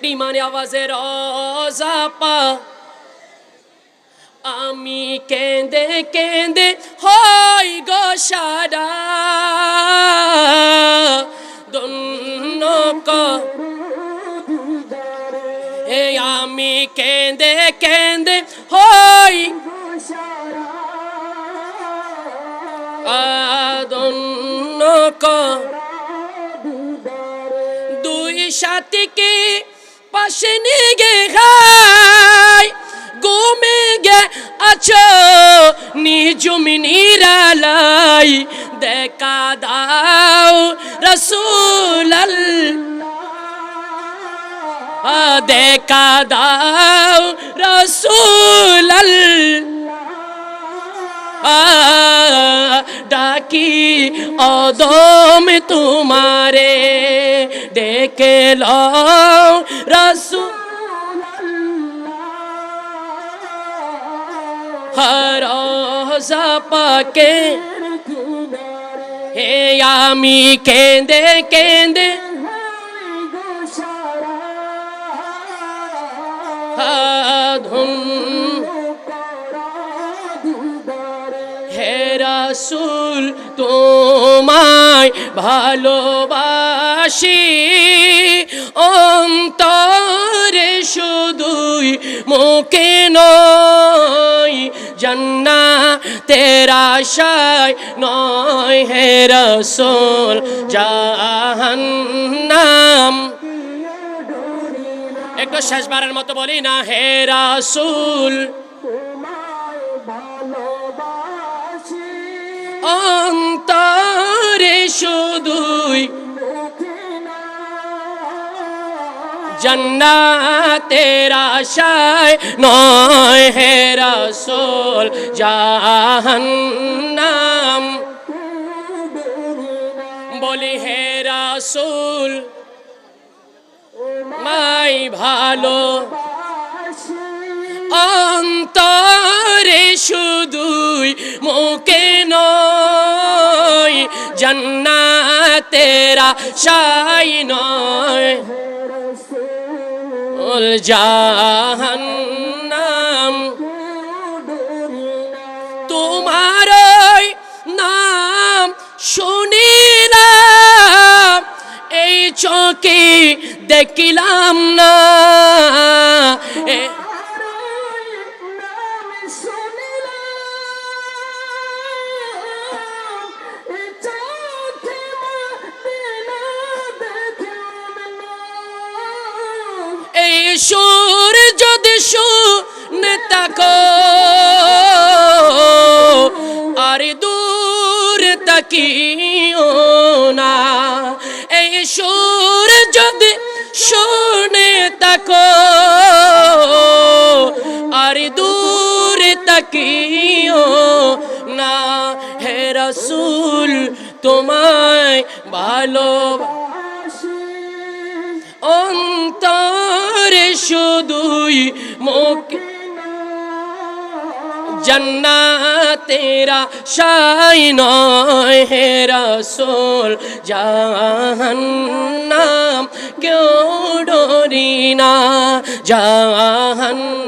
বিমানে আওয়াজের অজাপা আমি কেঁদে কেঁদে হই গো সারা। দন্য হে আমি কেঁদে কেঁদে হই আদন্য দুই সাথীকে পাশে নিয়ে গে খাই ঘুমে গে আছো নিজুমি নিরালাই দেখা দাও রসুল দেখা দাও রসুল ডাকি অদম তোমারে ডেকে লও রসু হর পাকে হে আমি কেঁদে কেঁদে। ধুম রাসূল তোমায় ভালোবাসি। অন্তরে শুধুই মুখে নয় জন্না তেরা আশায় নয় হে রসুল জাহান্নাম। একটু শেষবারের মতো বলি না, হে রাসূল। অন্তরে শুধুই জন্নাতের আশায় নয় হে রাসূল জাহান্নাম। বলি হে রাসূল, মাই ভালো। অন্তরে শুধুই মুখে জন্নাতেরা শাই নয়। জাহান্নাম। তোমার নাম শুনিলাম এই চোখে দেখিলাম না। সুর যদি শুনে তাকো আর দূর তাকিও না। এই সুর যদি শুনে তাকো আর দূর তাকিও না। হে রসুল, তোমায় ভালো অন্তরে শুধুই মুখ। জন্নাতেরা শাই নয় হে রসুল জাহান্নাম কেউ ডরি না। জাহান্নাম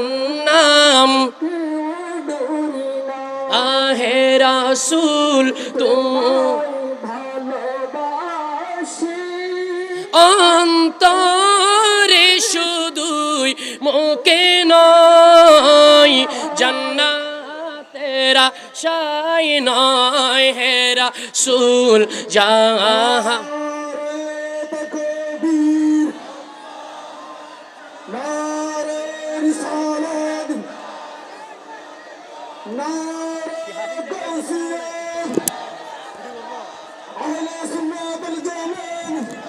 আহে রসুল তুমি অন্তরে নয় জান্নাতেরা শাই নয় হেরা সুল জাহা Ahli Sunna wal Jamaah